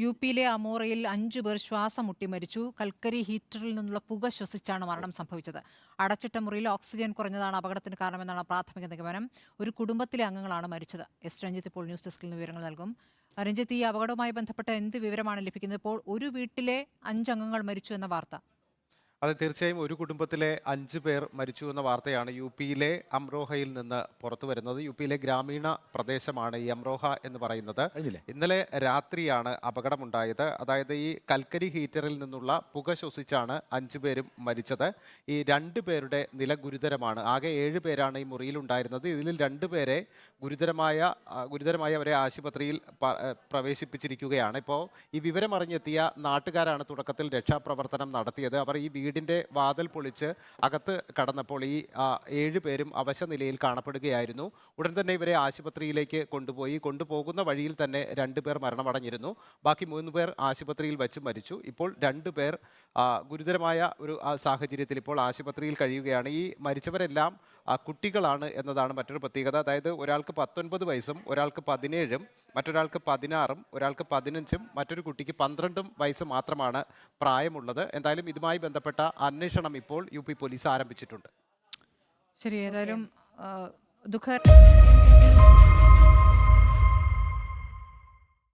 U പിയിലെ അമോറയിൽ അഞ്ചു പേർ ശ്വാസം മുട്ടി മരിച്ചു. കൽക്കരി ഹീറ്ററിൽ നിന്നുള്ള പുക ശ്വസിച്ചാണ് മരണം സംഭവിച്ചത്. അടച്ചിട്ട മുറിയിൽ ഓക്സിജൻ കുറഞ്ഞതാണ് അപകടത്തിന് കാരണമെന്നാണ് പ്രാഥമിക നിഗമനം. ഒരു കുടുംബത്തിലെ അംഗങ്ങളാണ് മരിച്ചത്. എസ് രഞ്ജിത്ത് ഇപ്പോൾ ന്യൂസ് ഡെസ്കിൽ നിന്ന് വിവരങ്ങൾ നൽകും. രഞ്ജിത്ത് ഈ അപകടവുമായി ബന്ധപ്പെട്ട എന്ത് വിവരമാണ് ലഭിക്കുന്നത്? ഇപ്പോൾ ഒരു വീട്ടിലെ അഞ്ചംഗങ്ങൾ മരിച്ചു എന്ന വാർത്ത. അത് തീർച്ചയായും ഒരു കുടുംബത്തിലെ അഞ്ച് പേർ മരിച്ചു എന്ന വാർത്തയാണ് യു പിയിലെ അംറോഹയിൽ നിന്ന് പുറത്തു വരുന്നത്. യു പിയിലെ ഗ്രാമീണ പ്രദേശമാണ് ഈ അംറോഹ എന്ന് പറയുന്നത്. ഇന്നലെ രാത്രിയാണ് അപകടമുണ്ടായത്. അതായത് ഈ കൽക്കരി ഹീറ്ററിൽ നിന്നുള്ള പുക ശ്വസിച്ചാണ് അഞ്ചു പേരും മരിച്ചത്. ഈ രണ്ടു പേരുടെ നില ഗുരുതരമാണ്. ആകെ ഏഴ് പേരാണ് ഈ മുറിയിൽ ഉണ്ടായിരുന്നത്. ഇതിൽ രണ്ട് പേരെ ഗുരുതരമായ ഗുരുതരമായി അവരെ ആശുപത്രിയിൽ പ്രവേശിപ്പിച്ചിരിക്കുകയാണ്. ഇപ്പോൾ ഈ വിവരമറിഞ്ഞെത്തിയ നാട്ടുകാരാണ് തുടക്കത്തിൽ രക്ഷാപ്രവർത്തനം നടത്തിയത്. അവർ ഈ വീടിന്റെ വാതൽ പൊളിച്ച് അകത്ത് കടന്നപ്പോൾ ഈ ഏഴ് പേരും അവശ നിലയിൽ കാണപ്പെടുകയായിരുന്നു. ഉടൻ തന്നെ ഇവരെ ആശുപത്രിയിലേക്ക് കൊണ്ടുപോയി. കൊണ്ടുപോകുന്ന വഴിയിൽ തന്നെ രണ്ട് പേർ മരണമടഞ്ഞിരുന്നു. ബാക്കി മൂന്ന് പേർ ആശുപത്രിയിൽ വച്ച് മരിച്ചു. ഇപ്പോൾ രണ്ട് പേർ ഗുരുതരമായ ഒരു സാഹചര്യത്തിൽ ഇപ്പോൾ ആശുപത്രിയിൽ കഴിയുകയാണ്. ഈ മരിച്ചവരെല്ലാം കുട്ടികളാണ് എന്നതാണ് മറ്റൊരു പ്രത്യേകത. അതായത് ഒരാൾക്ക് പത്തൊൻപത് വയസ്സും ഒരാൾക്ക് പതിനേഴും മറ്റൊരാൾക്ക് പതിനാറും ഒരാൾക്ക് പതിനഞ്ചും മറ്റൊരു കുട്ടിക്ക് പന്ത്രണ്ടും വയസ്സ് മാത്രമാണ് പ്രായമുള്ളത്. എന്തായാലും ഇതുമായി ബന്ധപ്പെട്ട അന്വേഷണം ഇപ്പോൾ യു പി പോലീസ് ആരംഭിച്ചിട്ടുണ്ട്. ശരി ഏതായാലും ദുഃഖ